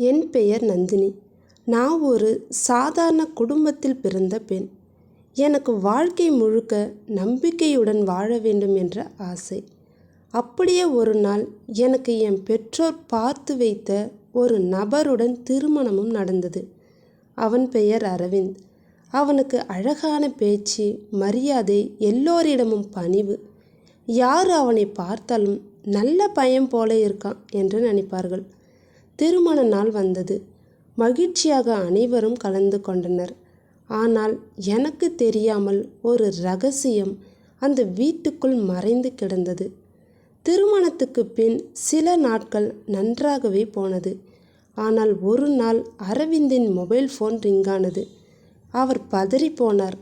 என் பெயர் நந்தினி. நான் ஒரு சாதாரண குடும்பத்தில் பிறந்த பெண். எனக்கு வாழ்க்கை முழுக்க நம்பிக்கையுடன் வாழ வேண்டும் என்ற ஆசை. அப்படியே ஒரு நாள் எனக்கு என் பெற்றோர் பார்த்து வைத்த ஒரு நபருடன் திருமணமும் நடந்தது. அவன் பெயர் அரவிந்த். அவனுக்கு அழகான பேச்சு மரியாதை எல்லோரிடமும் பணிவு. யார் அவனை பார்த்தாலும் நல்ல பையன் போல இருக்கான் என்று நினைப்பார்கள். திருமண நாள் வந்தது. மகிழ்ச்சியாக அனைவரும் கலந்து கொண்டனர். ஆனால் எனக்கு தெரியாமல் ஒரு ரகசியம் அந்த வீட்டுக்குள் மறைந்து கிடந்தது. திருமணத்துக்கு பின் சில நாட்கள் நன்றாகவே போனது. ஆனால் ஒரு நாள் அரவிந்தின் மொபைல் ஃபோன் ரிங்கானது. அவர் பதறி போனார்.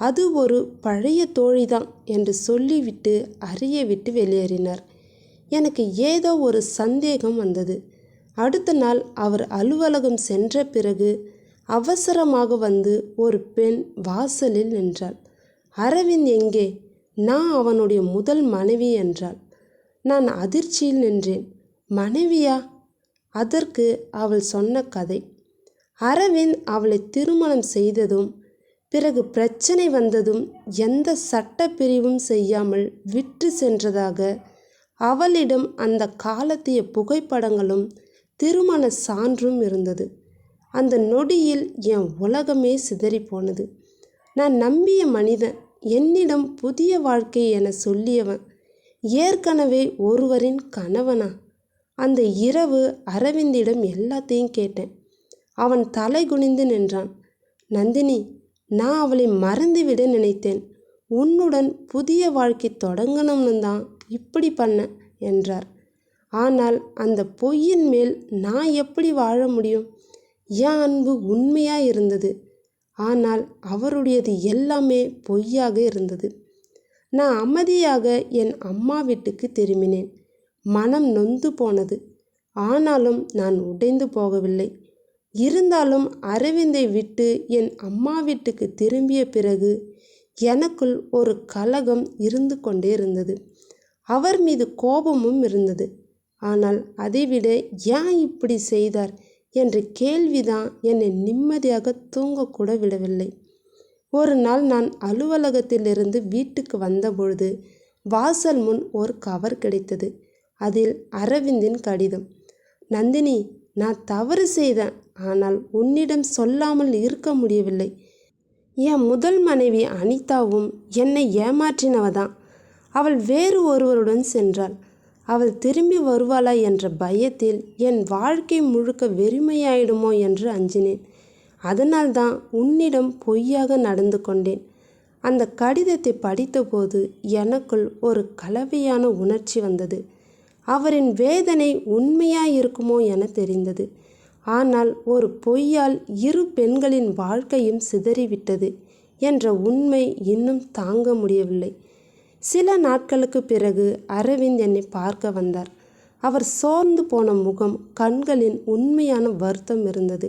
அது ஒரு பழைய தோழிதான் என்று சொல்லிவிட்டு அறிய விட்டு வெளியேறினார். எனக்கு ஏதோ ஒரு சந்தேகம் வந்தது. அடுத்த நாள் அவர் அலுவலகம் சென்ற பிறகு அவசரமாக வந்து ஒரு பெண் வாசலில் நின்றாள். அரவிந்த் எங்கே? நான் அவனுடைய முதல் மனைவி என்றாள். நான் அதிர்ச்சியில் நின்றேன். மனைவியா அதற்கு அவள் சொன்ன கதை. அரவிந்த் அவளை திருமணம் செய்ததும் பிறகு பிரச்சனை வந்ததும் எந்த சட்டப்பிரிவும் செய்யாமல் விட்டு சென்றதாக அவளிடம் அந்த காலத்திய புகைப்படங்களும் திருமண சான்றும் இருந்தது. அந்த நொடியில் என் உலகமே சிதறி போனது நான் நம்பிய மனிதன் என்னிடம் புதிய வாழ்க்கை என சொல்லியவன் ஏற்கனவே ஒருவரின் கணவனா? அந்த இரவு அரவிந்திடம் எல்லாத்தையும் கேட்டேன். அவன் தலை குனிந்து நின்றான். நந்தினி நான் அவளை மறந்துவிட நினைத்தேன். உன்னுடன் புதிய வாழ்க்கை தொடங்கணும்னு தான் இப்படி பண்ண என்றார். ஆனால் அந்த பொய்யின் மேல் நான் எப்படி வாழ முடியும்? என் அன்பு உண்மையாக இருந்தது. ஆனால் அவருடையது எல்லாமே பொய்யாக இருந்தது. நான் அமைதியாக என் அம்மா வீட்டுக்கு திரும்பினேன். மனம் நொந்து போனது. ஆனாலும் நான் உடைந்து போகவில்லை. இருந்தாலும் அரவிந்தை விட்டு என் அம்மா வீட்டுக்கு திரும்பிய பிறகு எனக்குள் ஒரு கலகம் இருந்து கொண்டே இருந்தது. அவர் மீது கோபமும் இருந்தது. ஆனால் அதைவிட ஏன் இப்படி செய்தார் என்ற கேள்விதான் என்னை நிம்மதியாக தூங்கக்கூட விடவில்லை. ஒரு நாள் நான் அலுவலகத்திலிருந்து வீட்டுக்கு வந்தபொழுது வாசல் முன் ஒரு கவர் கிடைத்தது. அதில் அரவிந்தின் கடிதம். நந்தினி நான் தவறு செய்தேன். ஆனால் உன்னிடம் சொல்லாமல் இருக்க முடியவில்லை. என் முதல் மனைவி அனிதாவும் என்னை ஏமாற்றினவதான். அவள் வேறு ஒருவருடன் சென்றாள். அவள் திரும்பி வருவாளா என்ற பயத்தில் என் வாழ்க்கை முழுக்க வெறுமையாயிடுமோ? என்று அஞ்சினேன். அதனால்தான் உன்னிடம் பொய்யாக நடந்து கொண்டேன். அந்த கடிதத்தை படித்தபோது எனக்குள் ஒரு கலவையான உணர்ச்சி வந்தது. அவரின் வேதனை உண்மையாயிருக்குமோ என தெரிந்தது. ஆனால் ஒரு பொய்யால் இரு பெண்களின் வாழ்க்கையும் சிதறிவிட்டது என்ற உண்மை இன்னும் தாங்க முடியவில்லை. சில நாட்களுக்கு பிறகு அரவிந்த் என்னை பார்க்க வந்தார். அவர் சோர்ந்து போன முகம் கண்களின் உண்மையான வருத்தம் இருந்தது.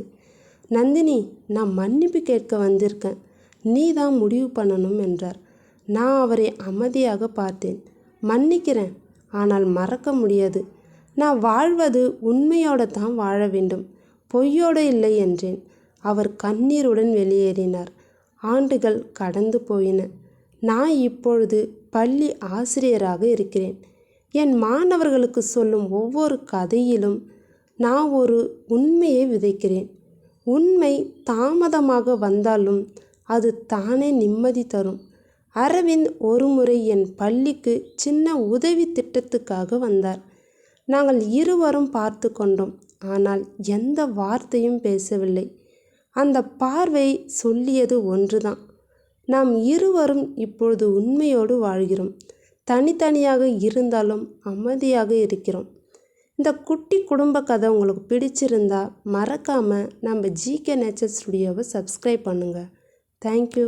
நந்தினி நான் மன்னிப்பு கேட்க வந்திருக்கேன். நீ தான் முடிவு பண்ணணும் என்றார். நான் அவரை அமைதியாக பார்த்தேன். மன்னிக்கிறேன். ஆனால் மறக்க முடியாது. நான் வாழ்வது உண்மையோடு தான் வாழ வேண்டும். பொய்யோடு இல்லை என்றேன். அவர் கண்ணீருடன் வெளியேறினார். ஆண்டுகள் கடந்து போயின. நான் இப்பொழுது பள்ளி ஆசிரியராக இருக்கிறேன். என் மாணவர்களுக்கு சொல்லும் ஒவ்வொரு கதையிலும் நான் ஒரு உண்மையை விதைக்கிறேன். உண்மை தாமதமாக வந்தாலும் அது தானே நிம்மதி தரும். அரவிந்த் ஒருமுறை என் பள்ளிக்கு சின்ன உதவி திட்டத்துக்காக வந்தார். நாங்கள் இருவரும் பார்த்து கொண்டோம். ஆனால் எந்த வார்த்தையும் பேசவில்லை. அந்த பார்வை சொல்லியது ஒன்றுதான். நாம் இருவரும் இப்பொழுது உண்மையோடு வாழ்கிறோம். தனித்தனியாக இருந்தாலும் அமைதியாக இருக்கிறோம். இந்த குட்டி குடும்ப கதை உங்களுக்கு பிடிச்சிருந்தா மறக்காமல் நம்ம ஜிகே நேச்சர் ஸ்டுடியோவை சப்ஸ்கிரைப் பண்ணுங்கள் தேங்க்யூ